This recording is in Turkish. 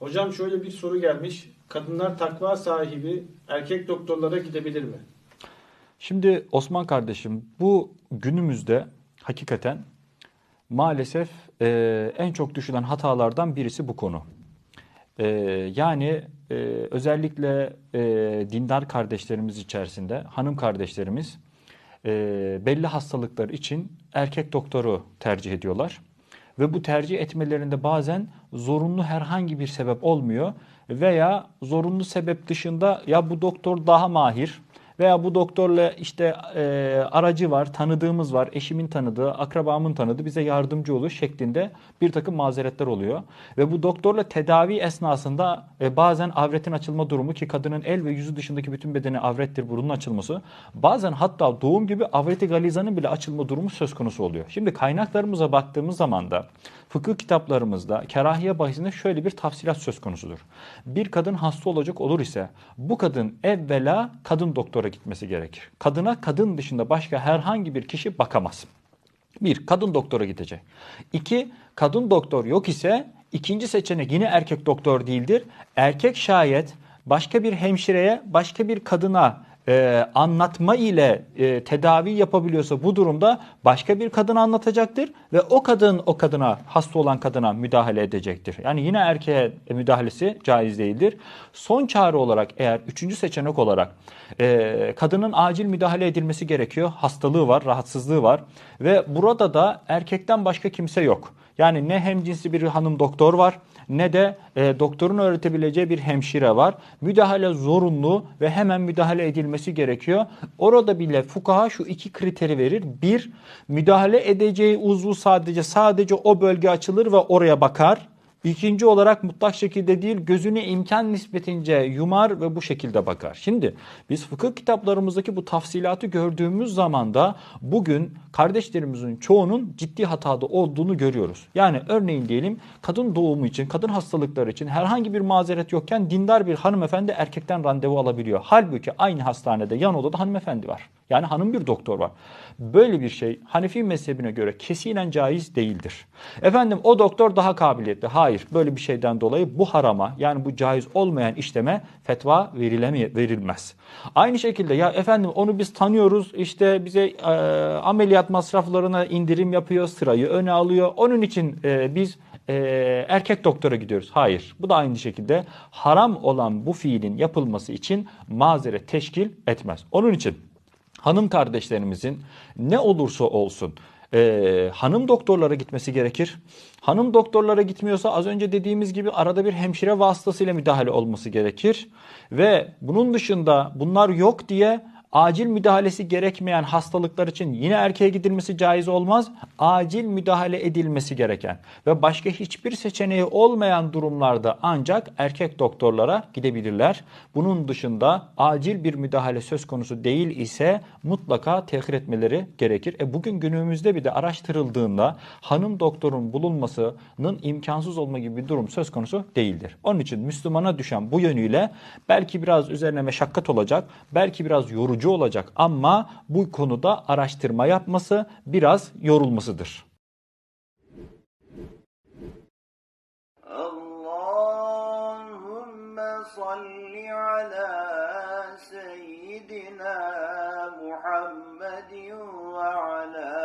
Hocam şöyle bir soru gelmiş. Kadınlar takva sahibi erkek doktorlara gidebilir mi? Şimdi Osman kardeşim bu günümüzde hakikaten maalesef e, en çok düşülen hatalardan birisi bu konu. E, yani e, özellikle e, dindar kardeşlerimiz içerisinde hanım kardeşlerimiz e, belli hastalıklar için erkek doktoru tercih ediyorlar. Ve bu tercih etmelerinde bazen zorunlu herhangi bir sebep olmuyor veya zorunlu sebep dışında ya bu doktor daha mahir veya bu doktorla işte e, aracı var, tanıdığımız var, eşimin tanıdığı, akrabamın tanıdığı bize yardımcı olur şeklinde bir takım mazeretler oluyor. Ve bu doktorla tedavi esnasında e, bazen avretin açılma durumu ki kadının el ve yüzü dışındaki bütün bedeni avrettir burunun açılması. Bazen hatta doğum gibi avreti galizanın bile açılma durumu söz konusu oluyor. Şimdi kaynaklarımıza baktığımız zaman da fıkıh kitaplarımızda kerahiye bahisinde şöyle bir tafsilat söz konusudur. Bir kadın hasta olacak olur ise bu kadın evvela kadın doktora gitmesi gerekir. Kadına kadın dışında başka herhangi bir kişi bakamaz. Bir, kadın doktora gidecek. İki, kadın doktor yok ise ikinci seçenek yine erkek doktor değildir. Erkek şayet başka bir hemşireye, başka bir kadına e, anlatma ile e, tedavi yapabiliyorsa bu durumda başka bir kadına anlatacaktır ve o kadın o kadına hasta olan kadına müdahale edecektir. Yani yine erkeğe müdahalesi caiz değildir. Son çare olarak eğer üçüncü seçenek olarak e, kadının acil müdahale edilmesi gerekiyor. Hastalığı var, rahatsızlığı var ve burada da erkekten başka kimse yok. Yani ne hemcinsi bir hanım doktor var ne de e, doktorun öğretebileceği bir hemşire var. Müdahale zorunlu ve hemen müdahale edilmesi gerekiyor. Orada bile fukaha şu iki kriteri verir. Bir, müdahale edeceği uzvu sadece sadece o bölge açılır ve oraya bakar. İkinci olarak mutlak şekilde değil gözünü imkan nispetince yumar ve bu şekilde bakar. Şimdi biz fıkıh kitaplarımızdaki bu tafsilatı gördüğümüz zaman da bugün kardeşlerimizin çoğunun ciddi hatada olduğunu görüyoruz. Yani örneğin diyelim kadın doğumu için, kadın hastalıkları için herhangi bir mazeret yokken dindar bir hanımefendi erkekten randevu alabiliyor. Halbuki aynı hastanede yan odada hanımefendi var. Yani hanım bir doktor var. Böyle bir şey Hanefi mezhebine göre kesinen caiz değildir. Efendim o doktor daha kabiliyetli. Hayır böyle bir şeyden dolayı bu harama yani bu caiz olmayan işleme fetva verilmez. Aynı şekilde ya efendim onu biz tanıyoruz işte bize e, ameliyat masraflarına indirim yapıyor sırayı öne alıyor. Onun için e, biz e, erkek doktora gidiyoruz. Hayır. Bu da aynı şekilde haram olan bu fiilin yapılması için mazeret teşkil etmez. Onun için hanım kardeşlerimizin ne olursa olsun e, hanım doktorlara gitmesi gerekir. Hanım doktorlara gitmiyorsa az önce dediğimiz gibi arada bir hemşire vasıtasıyla müdahale olması gerekir. Ve bunun dışında bunlar yok diye acil müdahalesi gerekmeyen hastalıklar için yine erkeğe gidilmesi caiz olmaz. Acil müdahale edilmesi gereken ve başka hiçbir seçeneği olmayan durumlarda ancak erkek doktorlara gidebilirler. Bunun dışında acil bir müdahale söz konusu değil ise mutlaka tehir etmeleri gerekir. E bugün günümüzde bir de araştırıldığında hanım doktorun bulunmasının imkansız olma gibi bir durum söz konusu değildir. Onun için Müslümana düşen bu yönüyle belki biraz üzerine meşakkat olacak, belki biraz yorucu hoca olacak ama bu konuda araştırma yapması biraz yorulmasıdır. Allahümme salli ala seyyidina Muhammedin ve ala